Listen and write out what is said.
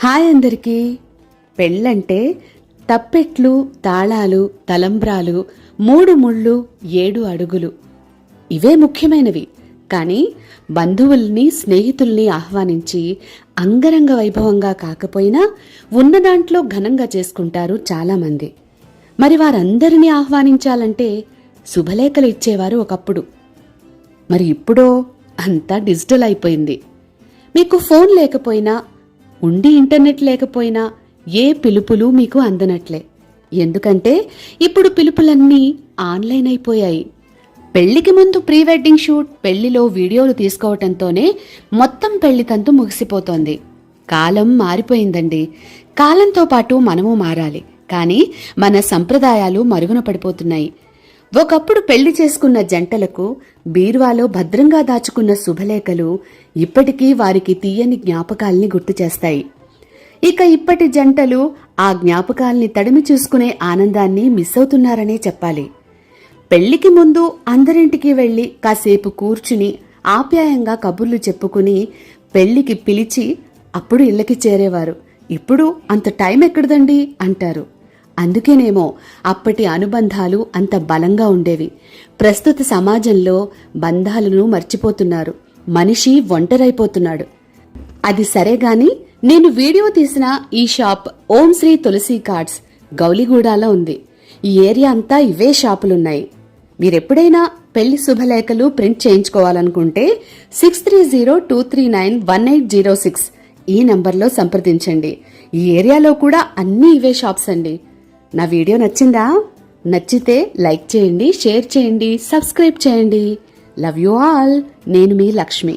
Hi అందరికీ. పెళ్ళంటే తప్పెట్లు తాళాలు తలంబ్రాలు మూడు ముళ్ళు ఏడు అడుగులు. ఇవే ముఖ్యమైనవి. కానీ బంధువుల్ని స్నేహితుల్ని ఆహ్వానించి అంగరంగ వైభవంగా కాకపోయినా ఉన్న దాంట్లో ఘనంగా చేసుకుంటారు చాలామంది. మరి వారందరినీ ఆహ్వానించాలంటే శుభలేఖలు ఇచ్చేవారు ఒకప్పుడు. మరి ఇప్పుడో అంతా డిజిటల్ అయిపోయింది. మీకు ఫోన్ లేకపోయినా ఉండి ఇంటర్నెట్ లేకపోయినా ఏ పిలుపులు మీకు అందనట్లే. ఎందుకంటే ఇప్పుడు పిలుపులన్నీ ఆన్లైన్ అయిపోయాయి. పెళ్ళికి ముందు ప్రీ వెడ్డింగ్ షూట్ పెళ్ళిలో వీడియోలు తీసుకోవటంతోనే మొత్తం పెళ్ళి తంతు ముగిసిపోతోంది. కాలం మారిపోయిందండి. కాలంతో పాటు మనము మారాలి. కానీ మన సంప్రదాయాలు మరుగున పడిపోతున్నాయి. ఒకప్పుడు పెళ్ళి చేసుకున్న జంటలకు బీర్వాలో భద్రంగా దాచుకున్న శుభలేఖలు ఇప్పటికీ వారికి తీయని జ్ఞాపకాల్ని గుర్తు చేస్తాయి. ఇక ఇప్పటి జంటలు ఆ జ్ఞాపకాల్ని తడిమి చూసుకునే ఆనందాన్ని మిస్ అవుతున్నారనే చెప్పాలి. పెళ్ళికి ముందు అందరింటికి వెళ్ళి కాసేపు కూర్చుని ఆప్యాయంగా కబుర్లు చెప్పుకుని పెళ్ళికి పిలిచి అప్పుడు ఇళ్ళకి చేరేవారు. ఇప్పుడు అంత టైం ఎక్కడదండి? అంటారు. అందుకేనేమో అప్పటి అనుబంధాలు అంత బలంగా ఉండేవి. ప్రస్తుత సమాజంలో బంధాలను మర్చిపోతున్నారు. మనిషి ఒంటరైపోతున్నాడు. అది సరే గాని నేను వీడియో తీసిన ఈ షాప్ ఓం శ్రీ తులసి కార్డ్స్ గౌలిగూడలో ఉంది. ఈ ఏరియా అంతా ఇవే షాపులున్నాయి. మీరెప్పుడైనా పెళ్ళి శుభలేఖలు print చేయించుకోవాలనుకుంటే six three zero two three nine one eight zero six ఈ నంబర్లో సంప్రదించండి. ఈ ఏరియాలో కూడా అన్ని ఇవే షాప్స్ అండి. నా వీడియో నచ్చిందా? నచ్చితే లైక్ చేయండి షేర్ చేయండి సబ్స్క్రైబ్ చేయండి. లవ్ యూ ఆల్ నేను మీ లక్ష్మి.